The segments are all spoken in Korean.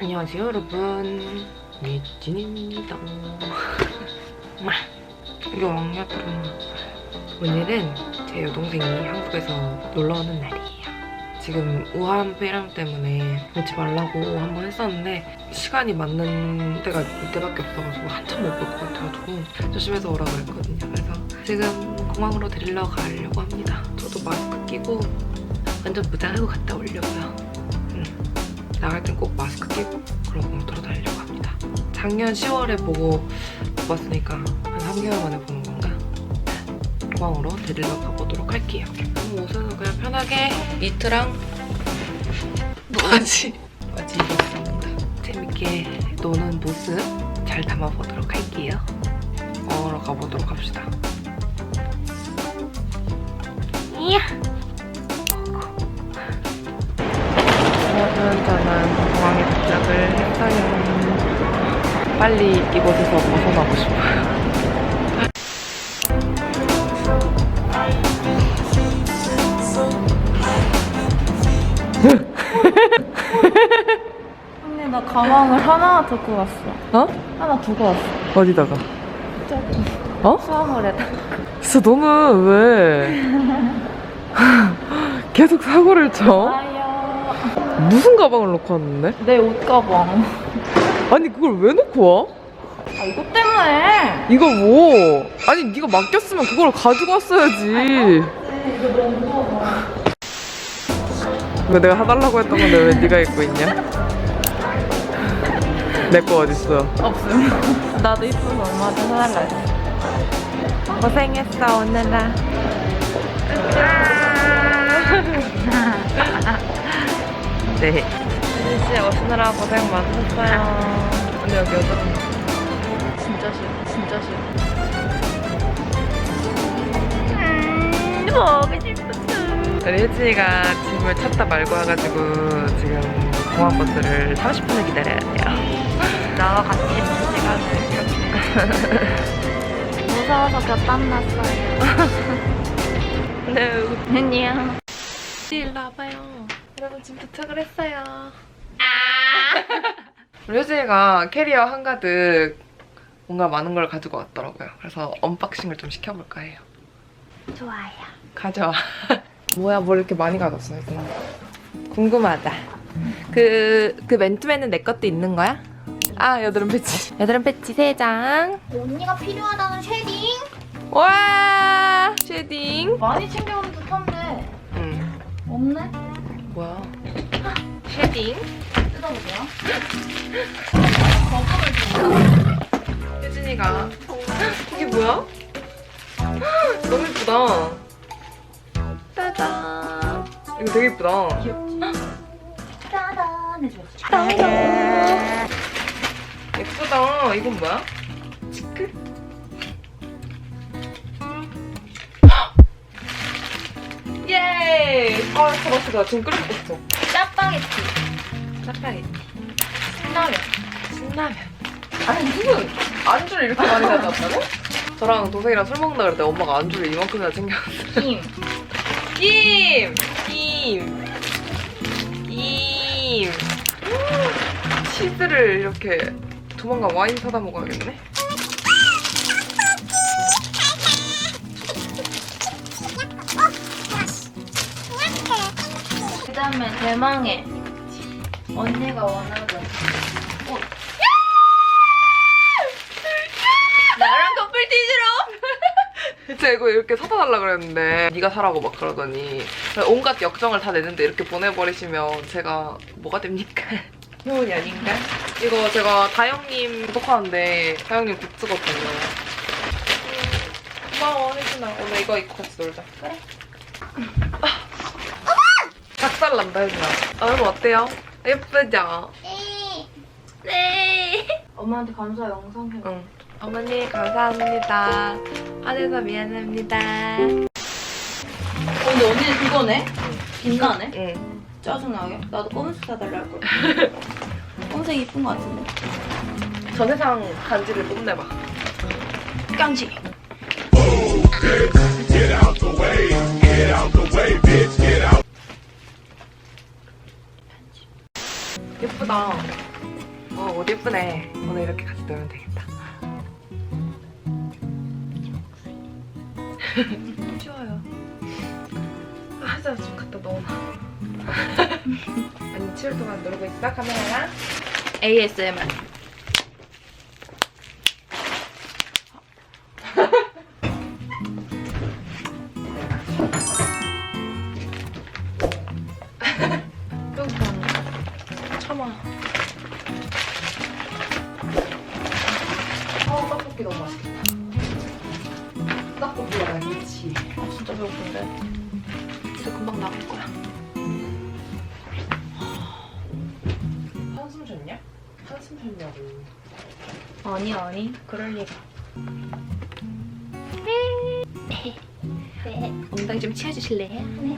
안녕하세요 여러분. 미진입니다. 이거 왕야트로 오늘은 제 여동생이 한국에서 놀러오는 날이에요. 지금 우한 폐렴 때문에 오지 말라고 한 번 했었는데 시간이 맞는 때가 이때밖에 없어가지고 한참 못 볼 것 같아가지고 조심해서 오라고 했거든요. 그래서 지금 공항으로 데리러 가려고 합니다. 저도 마스크 끼고 완전 무장하고 갔다 오려고요. 음. 나갈 땐 꼭 마스크 끼고 그러고 돌아다니려고 합니다. 작년 10월에 보고 못 봤으니까 한 3개월 만에 보는 건가? 공항으로 데리러 가보도록 할게요. 옷은 그냥 편하게 니트랑 바지 바지 입었습니다. 재밌게 노는 모습 잘 담아보도록 할게요. 공항으로 가보도록 합시다. 이야! 여러분 저는 공항에 했어요. 빨리 이곳에서 벗어나고 싶어요. 언니 나 가방을 하나 두고 왔어. 어? 하나 두고 왔어. 어디다가? 저기 어? 수화물에다. 진짜 너는 왜 계속 사고를 쳐? 아요. 무슨 가방을 놓고 왔는데? 내 옷 가방. 아니 그걸 왜 놓고 와? 아 이것 때문에. 이거 뭐? 아니 네가 맡겼으면 그걸 가지고 왔어야지. 이거 너무 무거워. 이거 내가 사달라고 했던 건데 왜 네가 입고 있냐? 내 거 어딨어? 없음. 나도 이쁘면 엄마한테 사달라 했어. 고생했어 오늘아. 네. 씨 오시느라 고생 많으셨어요. 근데 여기 여자분 진짜 싫어. 진짜 싫어. 우리 혜진이가 짐을 찾다 말고 와가지고 지금 공항 버스를 30분을 기다려야 돼요. 나와 같이 있는 시간을 이렇게. 무서워서 곁땀 났어요. 네. 안녕. 일로 와봐요. 여러분 지금 도착을 했어요. 우리 혜진이가 캐리어 한가득 뭔가 많은 걸 가지고 왔더라고요. 그래서 언박싱을 좀 시켜볼까 해요. 좋아요. 가져와. 뭐야, 뭘 이렇게 많이 가졌어, 이거. 궁금하다. 그, 그 맨투맨은 내 것도 있는 거야? 아, 여드름 패치. 여드름 패치 3장. 언니가 필요하다는 쉐딩? 와! 쉐딩. 많이 챙겨온 듯한데 응. 없네. 뭐야. 쉐딩. 뜯어보세요. 혜진이가. 이게 뭐야? 너무 예쁘다. 짜잔. 이거 되게 예쁘다. 짜잔 해줘. 예쁘다. 이건 뭐야? 아, 잡았어. 나 지금 끓이고 있어. 짜파게티. 짜파게티. 신라면. 신라면. 아니, 무슨 안주를 이렇게 많이 가져왔다고? 저랑 동생이랑 술 먹는다 때 엄마가 안주를 이만큼이나 챙겨왔어요. 김. 김! 김! 김! 치즈를 이렇게 조만간 와인 사다 먹어야겠네? 그 다음에 대망의 언니가 원하던 옷. 나랑 커플 티즈로? 진짜 이거 이렇게 사다 달라 그랬는데 네가 사라고 막 그러더니 온갖 역정을 다 내는데 이렇게 보내버리시면 제가 뭐가 됩니까? 효원이 아닌가? 이거 제가 다영님 구독하는데 다영님 굿즈거든요. 고마워 혜진아 오늘 이거 입고 같이 놀자. 그래. 난다 혜진아. 아, 여러분 어때요? 예쁘죠? 네. 엄마한테 감사 영상 해. 응. 어머니 감사합니다. 화내서 미안합니다. 어, 근데 언니는 그거네? 빛나네? 응. 짜증나게? 나도 검은색 사달라 할 걸. 검은색 이쁜 거 같은데. 전 세상 간지를 뽐내봐. 깡지. 예쁘다. 어, 옷 예쁘네. 오늘 이렇게 같이 놀면 되겠다. 쉬워요. 하자 좀 갖다 넣어놔. 아니 치울 동안 놀고 있어 카메라랑. ASMR. 참아. 어, 떡볶이 너무 맛있겠다. 떡볶이가 맛있지. 아, 진짜 배고픈데. 진짜 금방 나갈 거야. 한숨 쉬었냐? 한숨 쉬었냐고. 아니 아니 그럴 리가. 엉덩이 좀 치워주실래요? 네.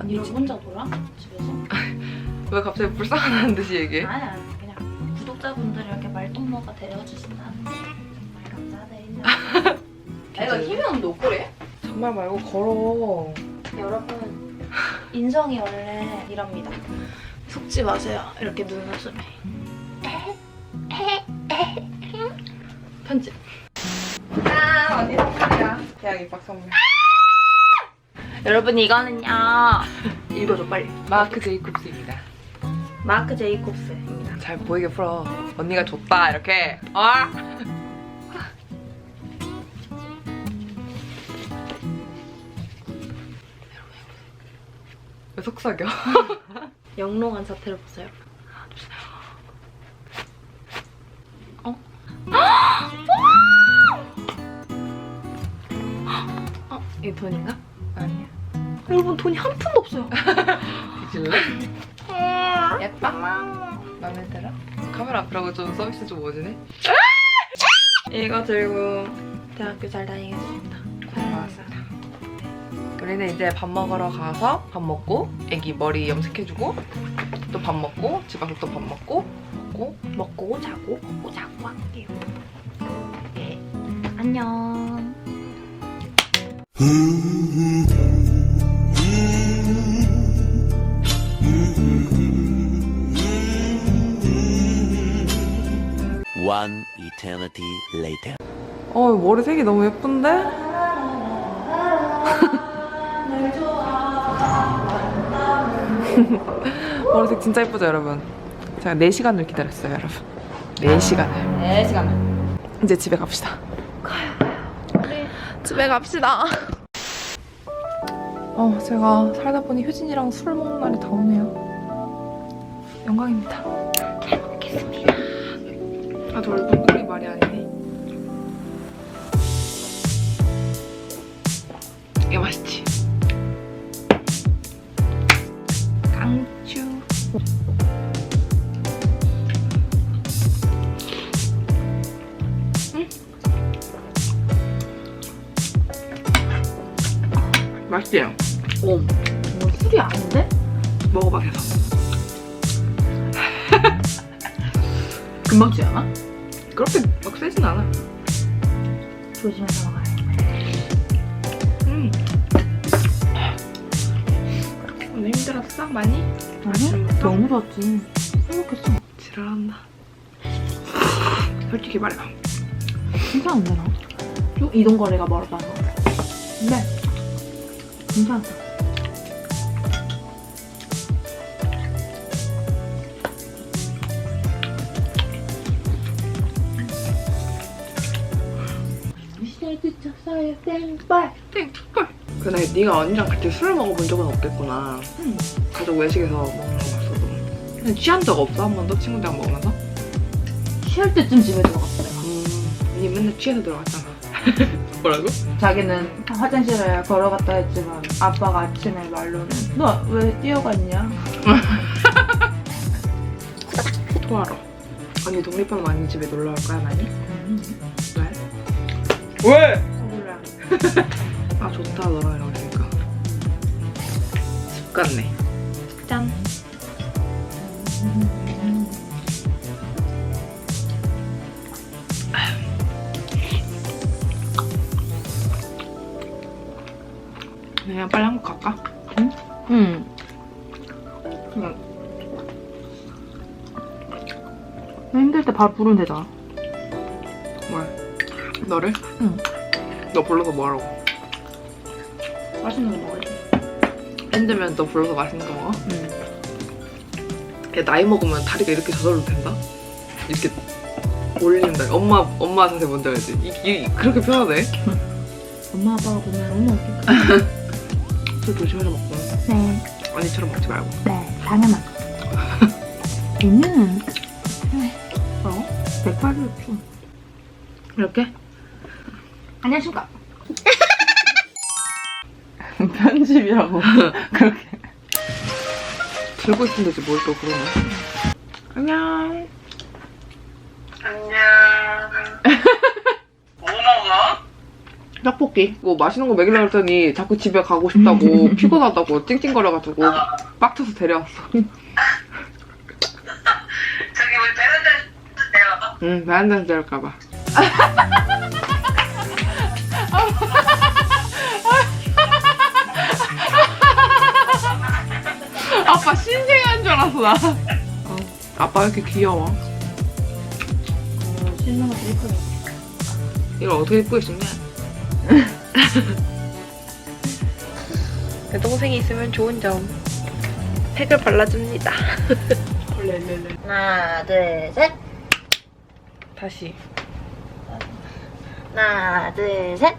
아니 이러고 혼자 놀아? 집에서? 왜 갑자기 불쌍하다는 듯이 얘기해? 아니야 그냥 구독자분들이 이렇게 말동무가 되어주신다는데 정말 감사드립니다. 애가 힘이 없는데 옷걸이? 정말 말고 걸어. 여러분 인성이 원래 이럽니다. 속지 마세요. 이렇게 눈웃음에. 편집. 아, 언니 선물이야. 대학 입학 선물. 여러분 이거는요. 읽어줘 빨리. 마크 제이콥스입니다. 마크 제이콥스입니다. 잘 보이게 풀어. 언니가 줬다 이렇게. 아. 왜 속삭여? 영롱한 사태를 보세요. 어? 어? 이게 돈인가? 아니야. 여러분 돈이 한 푼도 없어요. 뒤질래? 예뻐? 마음에 들어? 카메라 앞이라고 좀 서비스 좀 오지네? 이거 들고 대학교 잘 다니겠습니다. 고맙습니다. 우리는 이제 밥 먹으러 가서 밥 먹고 애기 머리 염색해주고 또 밥 먹고 집 와서 또 밥 먹고 먹고 먹고 자고 먹고 자고 할게요. 예. 안녕. One eternity later. 어 머리 색이 너무 예쁜데? 머리색 진짜 예쁘죠 여러분? 제가 4시간을 기다렸어요 여러분 4시간을 네 시간. 이제 집에 갑시다 집에 갑시다 어 제가 살다 보니 효진이랑 술 먹는 날이 다 오네요 영광입니다 아저 얼굴이 말이 아니네 이게 맛있지? 강추 맛있지? 오. 뭐 술이 아닌데? 먹어봐 계속 금방 취 않아? 그렇게 막 세진 않아 조심해서 먹어야 음. 오늘 힘들었어? 많이? 아침부터? 너무 좋았지. 행복했어. 지랄한다 솔직히 말해봐 괜찮은데 나? 좀 이동 거리가 멀어서. 근데 괜찮다. 땡 근데 네가 언니랑 같이 술을 먹어본 적은 없겠구나 응. 가족 외식에서 먹는 거 봤어도 그냥 취한 적 없어? 한 번도 친구들이랑 먹으면서? 취할 때쯤 집에 들어갔어요. 음, 니 맨날 취해서 들어갔잖아 뭐라고? 자기는 화장실에 걸어갔다 했지만 아빠가 아침에 말로는 너 왜 뛰어갔냐? 토하러 언니 독립하면 언니 집에 놀러 올 거야 많이? 왜? 왜? 아 좋다 너랑 이러니까 습 같네 짠. 그냥 빨리 한국 갈까? 응. 힘들 때 바로 부르면 되잖아. 뭘? 너를? 응. 너 불러서 뭐하라고? 맛있는 거 먹어야지. 힘들면 너 불러서 맛있는 거 먹어? 응. 걔 나이 먹으면 다리가 이렇게 저절로 된다? 이렇게 올린다. 엄마 엄마 자세 뭔지 알지? 이, 이, 그렇게 편하네. 엄마 아빠가 보면 너무 웃겨. 술 조심해서 먹고. 네, 언니처럼 먹지 말고. 네, 당연하죠. 얘는 어? 백발이었죠. 이렇게? 안녕하십니까. 편집이라고 그렇게 들고 있으면 되지 뭘 또 그러네. 안녕. 뭐 먹어? 떡볶이. 뭐 맛있는 거 먹이려고 했더니 자꾸 집에 가고 싶다고 피곤하다고 찡찡거려가지고 빡쳐서 데려왔어. 저기 우리 베란다 내려가. 응, 베란다에서 데려갈까봐. 아빠 신생한 줄 알았어, 나. 어, 아빠 왜 이렇게 귀여워? 신나가 되게 커요. 이걸 어떻게 예쁘게 찍냐? 내 동생이 있으면 좋은 점. 팩을 발라줍니다. 하나, 둘, 셋. 다시. 하나, 둘, 셋.